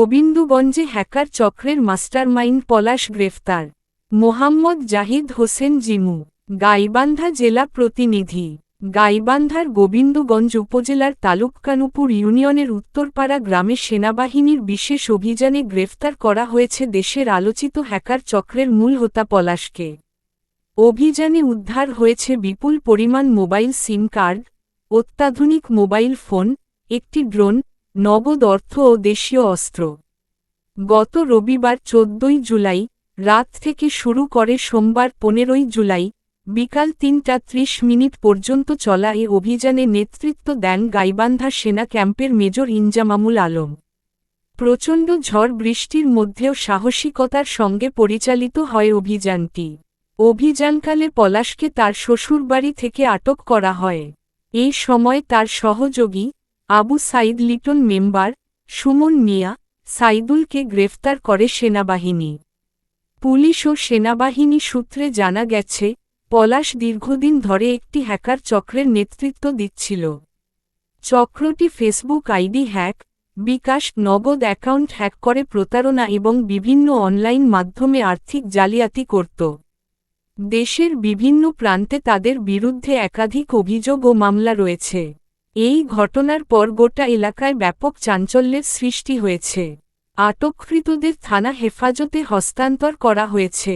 গোবিন্দগঞ্জে hacker চক্রের mastermind পলাশ গ্রেফতার। মোহাম্মদ জাহিদ হোসেন জিমু, গাইবান্ধা জেলা প্রতিনিধি। গাইবান্ধার গোবিন্দগঞ্জ উপজেলার তালুককানুপুর ইউনিয়নের উত্তরপাড়া গ্রামে সেনাবাহিনীর বিশেষ অভিযানে গ্রেফতার করা হয়েছে দেশের আলোচিত হ্যাকার চক্রের মূল হোতা পলাশকে। অভিযানে উদ্ধার হয়েছে বিপুল পরিমাণ মোবাইল সিম কার্ড, অত্যাধুনিক মোবাইল ফোন, একটি ড্রোন নগদ অর্থ ও দেশীয় অস্ত্র। গত রবিবার চোদ্দই জুলাই, রাত থেকে শুরু করে সোমবার পনেরোই জুলাই, বিকাল তিনটা ত্রিশ মিনিট পর্যন্ত চলা এ অভিযানে নেতৃত্ব দেন গাইবান্ধা সেনা ক্যাম্পের মেজর ইনজামামুল আলম। প্রচণ্ড ঝড় বৃষ্টির মধ্যেও সাহসিকতার সঙ্গে পরিচালিত হয় অভিযানটি। অভিযানকালে পলাশকে তার শ্বশুরবাড়ি থেকে আটক করা হয়। এই সময় তার সহযোগী আবু সাইদ লিটন মেম্বার, সুমন মিয়া, সাইদুলকে গ্রেফতার করে সেনাবাহিনী। পুলিশ ও সেনাবাহিনী সূত্রে জানা গেছে, পলাশ দীর্ঘদিন ধরে একটি হ্যাকার চক্রের নেতৃত্ব দিচ্ছিল। চক্রটি ফেসবুক আইডি হ্যাক, বিকাশ নগদ অ্যাকাউন্ট হ্যাক করে প্রতারণা এবং বিভিন্ন অনলাইন মাধ্যমে আর্থিক জালিয়াতি করত। দেশের বিভিন্ন প্রান্তে তাদের বিরুদ্ধে একাধিক অভিযোগ ও মামলা রয়েছে। এই ঘটনার পর গোটা এলাকায় ব্যাপক চাঞ্চল্যের সৃষ্টি হয়েছে। আটককৃতদের থানা হেফাজতে হস্তান্তর করা হয়েছে।